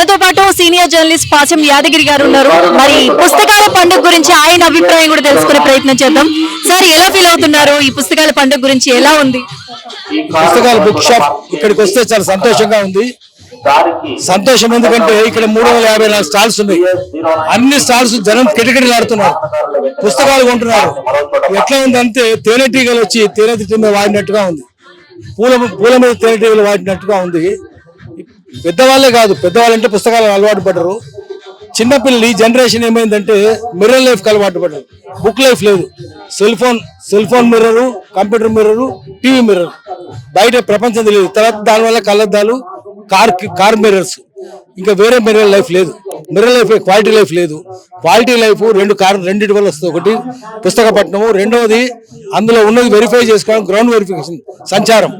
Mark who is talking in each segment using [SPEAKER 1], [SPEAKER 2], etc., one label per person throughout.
[SPEAKER 1] మనతో పాటు senior journalist Pacham Yadagiri గారు ఉన్నారు. మరి పుస్తకాల పండుగ గురించి ఆయన అభిప్రాయం కూడా తెలుసుకునే ప్రయత్నం చేద్దాం. సార్ ఎలా ఫీల్ అవుతున్నారు? ఈ పుస్తకాల పండుగ గురించి ఎలా ఉంది?
[SPEAKER 2] పుస్తకాల బుక్ షాప్ ఇక్కడికి వస్తే చాలా సంతోషంగా ఉంది. సంతోషం ఎందుకంటే ఇక్కడ మూడు వందల యాభై నాలుగు స్టాల్స్ ఉన్నాయి. అన్ని స్టాల్స్ జనం కిటకిటలాడుతున్నారు. పుస్తకాలు కొంటున్నారు. ఎట్లా ఉందంటే తేనెటీగలు వచ్చి తేనె మీద వాడినట్టుగా ఉంది. పూల పూల మీద తేనెటీగలు వాడినట్టుగా ఉంది. పెద్దవాళ్ళే కాదు పెద్దవాళ్ళంటే పుస్తకాలు అలవాటు పడరు. చిన్నపిల్లలు ఈ జనరేషన్ ఏమైందంటే మిర్రర్ లైఫ్కి అలవాటు పడ్డారు బుక్ లైఫ్ లేదు. Cell phone cell phone mirror computer mirror TV mirror బయట ప్రపంచం తెలియదు. తర్వాత దానివల్ల కళ్ళద్దాలు కార్ కార్ మిర్రర్స్ ఇంకా వేరే మిర్రర్ లైఫ్ లేదు. మిర్రర్ లైఫ్ క్వాలిటీ లైఫ్ లేదు. క్వాలిటీ లైఫ్ రెండు కార్ రెండింటి వల్ల వస్తుంది. ఒకటి పుస్తక పట్టణము రెండవది అందులో ఉన్నది వెరిఫై చేసుకోవడం గ్రౌండ్ వెరిఫికేషన్ సంచారం.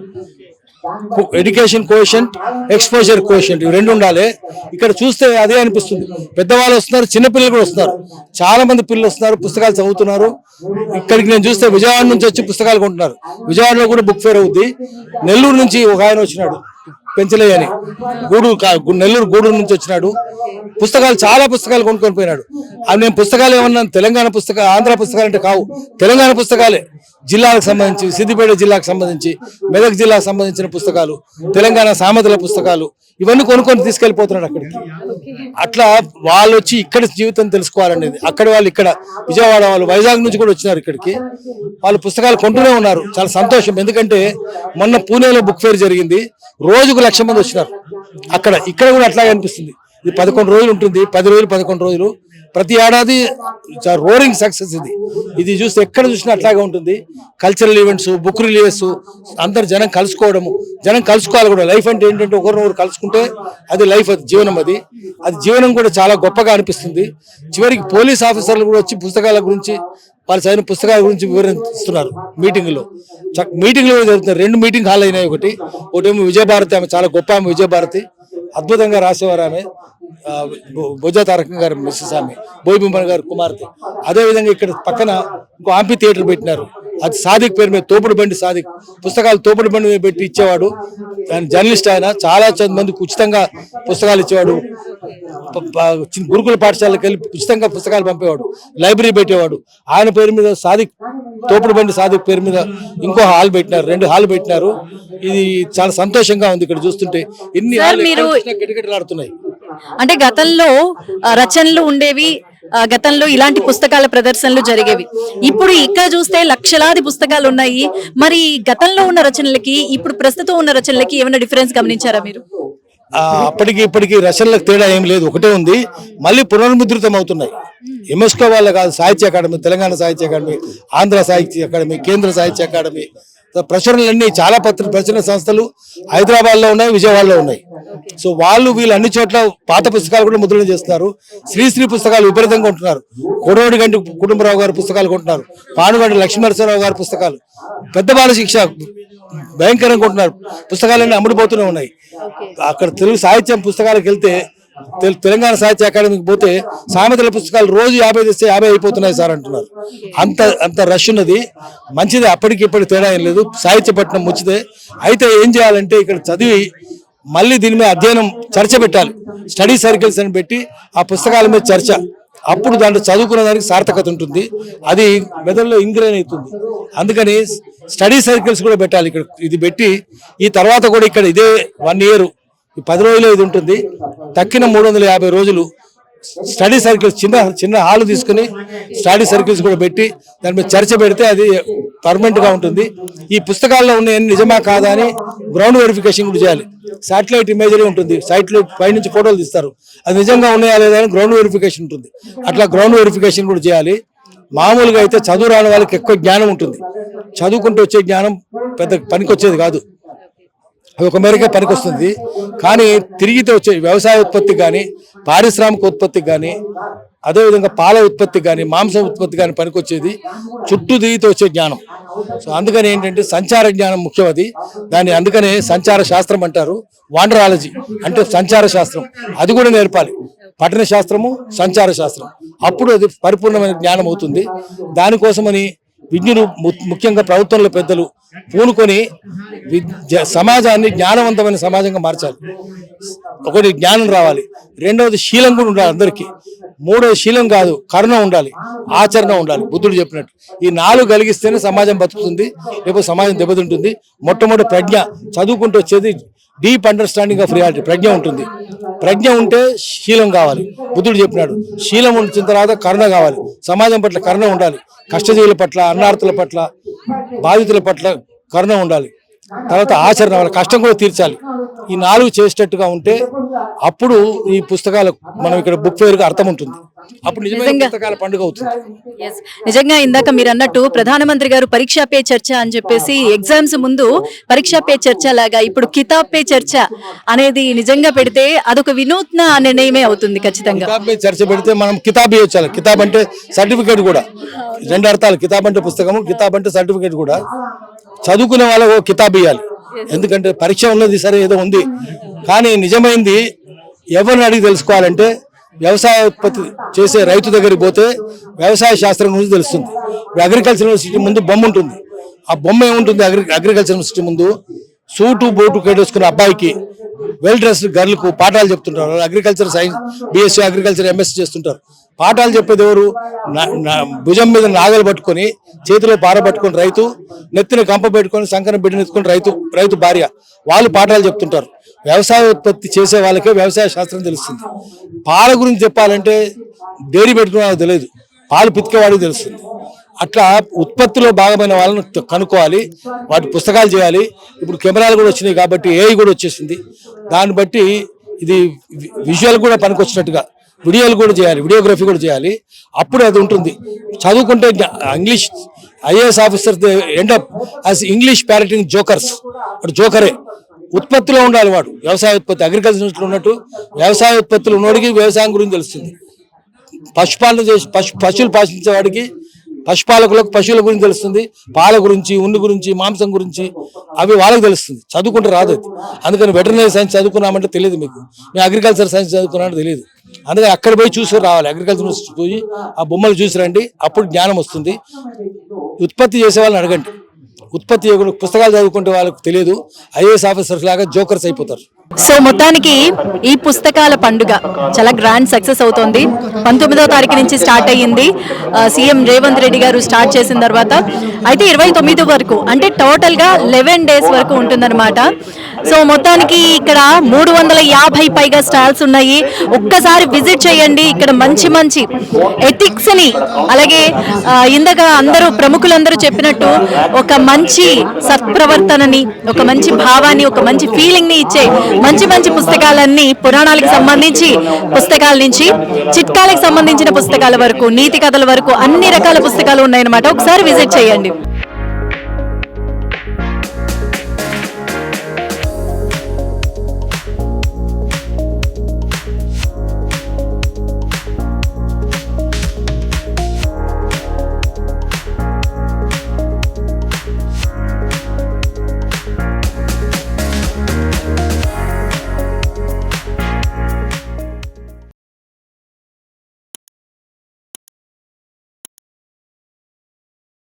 [SPEAKER 2] ఎడ్యుకేషన్ కోషంట్ ఎక్స్పోజర్ కోషంట్ ఇవి రెండు ఉండాలి. ఇక్కడ చూస్తే అదే అనిపిస్తుంది. పెద్దవాళ్ళు వస్తున్నారు చిన్నపిల్లలు కూడా వస్తున్నారు. చాలా మంది పిల్లలు వస్తున్నారు పుస్తకాలు చదువుతున్నారు. ఇక్కడికి నేను చూస్తే విజయవాడ నుంచి వచ్చి పుస్తకాలు కొంటున్నారు. విజయవాడలో కూడా బుక్ ఫేర్ అవుద్ది. నెల్లూరు నుంచి ఒక ఆయన వచ్చినాడు. పెంచలయ్య అని గూడూరు కా- నెల్లూరు గూడూరు నుంచి వచ్చినాడు. పుస్తకాలు చాలా పుస్తకాలు కొనుక్కొని పోయినాడు. అవి నేను పుస్తకాలు ఏమన్నా తెలంగాణ పుస్తక ఆంధ్ర పుస్తకాలు అంటే కావు. తెలంగాణ పుస్తకాలే. జిల్లాలకు సంబంధించి సిద్దిపేట జిల్లాకు సంబంధించి మెదక్ జిల్లాకు సంబంధించిన పుస్తకాలు తెలంగాణ సామెతల పుస్తకాలు ఇవన్నీ కొనుక్కొని తీసుకెళ్ళిపోతున్నాడు అక్కడికి. అట్లా వాళ్ళు వచ్చి ఇక్కడ జీవితం తెలుసుకోవాలనేది. అక్కడ వాళ్ళు ఇక్కడ విజయవాడ వాళ్ళు వైజాగ్ నుంచి కూడా వచ్చినారు ఇక్కడికి. వాళ్ళు పుస్తకాలు కొంటూనే ఉన్నారు. చాలా సంతోషం. ఎందుకంటే మొన్న పూణేలో బుక్ ఫేర్ జరిగింది. రోజుకు లక్ష మంది వచ్చినారు. అక్కడ ఇక్కడ కూడా అట్లాగే అనిపిస్తుంది. ఇది పదకొండు రోజులు ఉంటుంది పది రోజులు పదకొండు రోజులు. ప్రతి ఏడాది రోరింగ్ సక్సెస్ ఇది. ఇది చూస్తే ఎక్కడ చూసినా అట్లాగే ఉంటుంది. కల్చరల్ ఈవెంట్స్ బుక్ రిలీజెస్ అందరు జనం కలుసుకోవడము. జనం కలుసుకోవాలి కూడా. లైఫ్ అంటే ఏంటంటే ఒకరినొకరు కలుసుకుంటే అది లైఫ్ అది జీవనం అది. అది జీవనం కూడా చాలా గొప్పగా అనిపిస్తుంది. చివరికి పోలీస్ ఆఫీసర్లు కూడా వచ్చి పుస్తకాల గురించి వాళ్ళు చదివిన పుస్తకాల గురించి వివరిస్తున్నారు మీటింగ్లో. మీటింగ్లు కూడా రెండు మీటింగ్ హాల్ అయినాయి ఒకటి. ఒకటేమో విజయభారతి ఆమె చాలా గొప్ప ఆమె విజయభారతి అద్భుతంగా రాసేవారు ఆమె. భుజా తారకం గారు మిస్సెస్ ఆమె. బోయిబింబన్ గారు కుమార్తె. అదే విధంగా ఇక్కడ పక్కన ఇంకో ఆంపి థియేటర్ పెట్టినారు. అది సాదిక్ పేరు మీద తోపుడు బండి సాదిక్. పుస్తకాలు తోపుడు బండి మీద పెట్టి ఇచ్చేవాడు. ఆయన జర్నలిస్ట్ ఆయన. చాలా మందికి ఉచితంగా పుస్తకాలు ఇచ్చేవాడు. గురుకుల పాఠశాలకు వెళ్ళి ఉచితంగా పుస్తకాలు పంపేవాడు. లైబ్రరీ పెట్టేవాడు. ఆయన పేరు మీద సాదిక్ తోపుడు బండి సాదిక్ పేరు మీద ఇంకో హాల్ పెట్టినారు. రెండు హాల్ పెట్టినారు. ఇది చాలా సంతోషంగా ఉంది ఇక్కడ చూస్తుంటే.
[SPEAKER 1] మీరు-
[SPEAKER 2] గిటగిటలాడుతున్నాయి
[SPEAKER 1] అంటే గతంలో రచనలు ఉండేవి గతంలో ఇలాంటి పుస్తకాల ప్రదర్శనలు జరిగేవి. ఇప్పుడు ఇక్కడ చూస్తే లక్షలాది పుస్తకాలు ఉన్నాయి. మరి గతంలో ఉన్న రచనలకి ఇప్పుడు ప్రస్తుతం ఉన్న రచనలకి ఏమైనా డిఫరెన్స్ గమనించారా మీరు?
[SPEAKER 2] ఆ, అప్పటికి ఇప్పటికి రచనలకు తేడా ఏం లేదు. ఒకటే ఉంది. మళ్ళీ పునర్ముద్రితం అవుతున్నాయి. యునెస్కో వాళ్ళ కాదు సాహిత్య అకాడమీ తెలంగాణ సాహిత్య అకాడమీ ఆంధ్ర సాహిత్య అకాడమీ కేంద్ర సాహిత్య అకాడమీ ప్రచురణలన్నీ చాలా పత్ర ప్రచురణ సంస్థలు హైదరాబాద్లో ఉన్నాయి విజయవాడలో ఉన్నాయి. సో వాళ్ళు వీళ్ళు అన్ని చోట్ల పాత పుస్తకాలు కూడా ముద్రణ చేస్తున్నారు. శ్రీశ్రీ పుస్తకాలు విపరీతంగా ఉంటున్నారు కొడవడి గంటి కుటుంబరావు గారి పుస్తకాలు కొంటున్నారు. పానుగంటి లక్ష్మీనరసరావు గారి పుస్తకాలు. పెద్ద బాల శిక్ష భయంకరంగా కొంటున్నారు. పుస్తకాలన్నీ అమ్ముడుపోతూనే ఉన్నాయి. అక్కడ తెలుగు సాహిత్యం పుస్తకాలకు వెళ్తే తెలంగాణ సాహిత్య అకాడమీకి పోతే సామెతల పుస్తకాలు రోజు యాభై తెస్తే యాభై అయిపోతున్నాయి సార్ అంటున్నారు. అంత అంత రష్ ఉన్నది. మంచిది అప్పటికి ఇప్పటికి తేడా ఏం లేదు. సాహిత్య పట్టణం ముచ్చితే అయితే ఏం చేయాలంటే ఇక్కడ చదివి మళ్ళీ దీని మీద అధ్యయనం చర్చ పెట్టాలి. స్టడీ సర్కిల్స్ అని పెట్టి ఆ పుస్తకాల మీద చర్చ. అప్పుడు దాంట్లో చదువుకున్న దానికి సార్థకత ఉంటుంది. అది మెదడులో ఇంగ్రేన్ అవుతుంది. అందుకని స్టడీ సర్కిల్స్ కూడా పెట్టాలి ఇక్కడ. ఇది పెట్టి ఈ తర్వాత కూడా ఇక్కడ ఇదే వన్ ఇయర్ ఈ పది రోజులు ఇది ఉంటుంది. తక్కిన మూడు వందల యాభై రోజులు స్టడీ సర్కిల్స్ చిన్న చిన్న హాల్ తీసుకుని స్టడీ సర్కిల్స్ కూడా పెట్టి దాని మీద చర్చ పెడితే అది పర్మనెంట్గా ఉంటుంది. ఈ పుస్తకాల్లో ఉన్న నిజమా కాదా అని గ్రౌండ్ వెరిఫికేషన్ కూడా చేయాలి. శాటిలైట్ ఇమేజరీ ఉంటుంది. సైట్లో పైనుంచి ఫోటోలు తీస్తారు. అది నిజంగా ఉన్నాయా లేదా అని గ్రౌండ్ వెరిఫికేషన్ ఉంటుంది. అట్లా గ్రౌండ్ వెరిఫికేషన్ కూడా చేయాలి. మామూలుగా అయితే చదువు రాని వాళ్ళకి ఎక్కువ జ్ఞానం ఉంటుంది. చదువుకుంటూ వచ్చే జ్ఞానం పెద్ద పనికొచ్చేది కాదు. అది ఒక మేరకే పనికొస్తుంది. కానీ తిరిగితే వచ్చే వ్యవసాయ ఉత్పత్తి కానీ పారిశ్రామిక ఉత్పత్తి కానీ అదేవిధంగా పాల ఉత్పత్తి కానీ మాంసం ఉత్పత్తి కానీ పనికొచ్చేది. చుట్టూ తిరిగితే వచ్చే జ్ఞానం. సో అందుకని ఏంటంటే సంచార జ్ఞానం ముఖ్యం అది దాన్ని అందుకనే సంచార శాస్త్రం అంటారు. వాండరాలజీ అంటే సంచార శాస్త్రం. అది కూడా నేర్పాలి. పఠన శాస్త్రము సంచార శాస్త్రం. అప్పుడు అది పరిపూర్ణమైన జ్ఞానం అవుతుంది. దానికోసమని విజ్ఞులు ము- ముఖ్యంగా ప్రభుత్వంలో పెద్దలు పూనుకొని విద్య సమాజాన్ని జ్ఞానవంతమైన సమాజంగా మార్చాలి. ఒకటి జ్ఞానం రావాలి. రెండవది శీలం కూడా ఉండాలి అందరికీ. మూడవది శీలం కాదు కరుణ ఉండాలి ఆచరణ ఉండాలి. బుద్ధుడు చెప్పినట్టు. ఈ నాలుగు కలిగిస్తేనే సమాజం బతుకుతుంది రేపు సమాజం దెబ్బతింటుంది. మొట్టమొదటి ప్రజ్ఞ చదువుకుంటూ వచ్చేది డీప్ అండర్స్టాండింగ్ ఆఫ్ రియాలిటీ. ప్రజ్ఞ ఉంటుంది. ప్రజ్ఞ ఉంటే శీలం కావాలి. బుద్ధుడు చెప్పినాడు శీలం ఉంచిన తర్వాత కరుణ కావాలి. సమాజం పట్ల కరుణ ఉండాలి. కష్టజీవుల పట్ల అన్నార్థుల పట్ల బాధితుల పట్ల కరుణ ఉండాలి. తర్వాత ఆచరణ వాళ్ళ కష్టం కూడా తీర్చాలి. ఈ నాలుగు చేసేటట్టుగా ఉంటే అప్పుడు ఈ పుస్తకాలు మనం ఇక్కడ బుక్ ఫేర్గా అర్థం ఉంటుంది. అప్పుడు
[SPEAKER 1] నిజంగా.
[SPEAKER 2] పండుగ అవుతుంది.
[SPEAKER 1] నిజంగా ఇందాక మీరు అన్నట్టు ప్రధానమంత్రి గారు పరీక్షా పే చర్చ అని చెప్పేసి ఎగ్జామ్స్ ముందు పరీక్షా పే చర్చ లాగా ఇప్పుడు కితాబ్ పే చర్చ అనేది నిజంగా పెడితే అదొక వినూత్న నిర్ణయమే అవుతుంది ఖచ్చితంగా.
[SPEAKER 2] కితాబ్ మీద చర్చ పెడితే మనం కితాబ్ ఇవ్వాలి కితాబ్ అంటే సర్టిఫికేట్ కూడా. రెండు అర్థాలు. కితాబ్ అంటే పుస్తకము కితాబ్ అంటే సర్టిఫికేట్ కూడా. చదువుకునే వాళ్ళకు ఓ కితాబ్ ఇవ్వాలి ఎందుకంటే పరీక్ష ఉన్నది సరే ఏదో ఉంది. కానీ నిజమైంది ఎవరిని అడిగి తెలుసుకోవాలంటే వ్యవసాయ ఉత్పత్తి చేసే రైతు దగ్గరికి పోతే వ్యవసాయ శాస్త్రం గురించి తెలుస్తుంది. ఇప్పుడు అగ్రికల్చర్ యూనివర్సిటీ ముందు బొమ్మ ఉంటుంది. ఆ బొమ్మ ఏముంటుంది అగ్రి అగ్రికల్చర్ యూనివర్సిటీ ముందు? సూటు బోటు కేటేసుకున్న అబ్బాయికి వెల్ డ్రెస్డ్ గర్ల్కు పాఠాలు చెప్తుంటారు agriculture science BSc agriculture MSc చేస్తుంటారు. పాఠాలు చెప్పేది ఎవరు? నా- భుజం మీద నాగలు పట్టుకొని చేతిలో పార పట్టుకొని రైతు నెత్తిన కంప పెట్టుకొని సంకన బిడ్డనెత్తుకొని రైతు రైతు భార్య. వాళ్ళు పాఠాలు చెప్తుంటారు. వ్యవసాయ ఉత్పత్తి చేసే వాళ్ళకే వ్యవసాయ శాస్త్రం తెలుస్తుంది. పాల గురించి చెప్పాలంటే డైరీ పెట్టుకున్న తెలియదు. పాలు పితికేవాడికి తెలుస్తుంది. అట్లా ఉత్పత్తిలో భాగమైన వాళ్ళని కనుక్కోవాలి. వాటి పుస్తకాలు చేయాలి. ఇప్పుడు కెమెరాలు కూడా వచ్చినాయి కాబట్టి ఏఐ కూడా వచ్చేసింది. దాన్ని బట్టి ఇది వి- విజువల్ కూడా పనికొచ్చినట్టుగా. వీడియోలు కూడా చేయాలి వీడియోగ్రఫీ కూడా చేయాలి. అప్పుడు అది ఉంటుంది. చదువుకుంటే English IAS officer end up as English parroting jokers వాడు జోకరే ఉత్పత్తిలో ఉండాలి వాడు. వ్యవసాయ ఉత్పత్తి అగ్రికల్చర్ ఉన్నట్టు వ్యవసాయ ఉత్పత్తులు ఉన్నోడికి వ్యవసాయం గురించి తెలుస్తుంది. పశుపాలన చేసి పశు పశువులు పాలించే వాడికి పశుపాలకులకు పశువుల గురించి తెలుస్తుంది పాల గురించి ఉన్ని గురించి మాంసం గురించి అవి వాళ్ళకి తెలుస్తుంది. చదువుకుంటే రాదు అది. అందుకని వెటర్నరీ సైన్స్ చదువుకున్నామంటే తెలియదు మీకు. మేము అగ్రికల్చర్ సైన్స్ చదువుకున్నామంటే తెలియదు. అందుకని అక్కడ పోయి చూసి రావాలి. అగ్రికల్చర్ పోయి ఆ బొమ్మలు చూసి రండి. అప్పుడు జ్ఞానం వస్తుంది. ఉత్పత్తి చేసే వాళ్ళని అడగండి. ఉత్పత్తి యోగులు పుస్తకాలు చదువుకుంటే వాళ్ళకి తెలియదు ఐఏఎస్ ఆఫీసర్స్ లాగా జోకర్స్ అయిపోతారు.
[SPEAKER 1] సో మొత్తానికి ఈ పుస్తకాల పండుగ చాలా గ్రాండ్ సక్సెస్ అవుతోంది. పంతొమ్మిదవ తారీఖు నుంచి స్టార్ట్ అయ్యింది. సీఎం రేవంత్ రెడ్డి గారు స్టార్ట్ చేసిన తర్వాత. అయితే ఇరవై తొమ్మిది వరకు అంటే టోటల్గా లెవెన్ డేస్ వరకు ఉంటుందన్నమాట. సో మొత్తానికి ఇక్కడ మూడు వందల యాభై పైగా స్టాల్స్ ఉన్నాయి. ఒక్కసారి విజిట్ చేయండి. ఇక్కడ మంచి మంచి ఎథిక్స్ని అలాగే ఇందాక అందరూ ప్రముఖులందరూ చెప్పినట్టు ఒక మంచి సత్ప్రవర్తనని ఒక మంచి భావాన్ని ఒక మంచి ఫీలింగ్ని ఇచ్చే మంచి మంచి పుస్తకాలన్నీ పురాణాలకు సంబంధించి పుస్తకాల నుంచి చిట్కాలకు సంబంధించిన పుస్తకాల వరకు నీతి కథల వరకు అన్ని రకాల పుస్తకాలు ఉన్నాయన్నమాట. ఒకసారి విజిట్ చేయండి.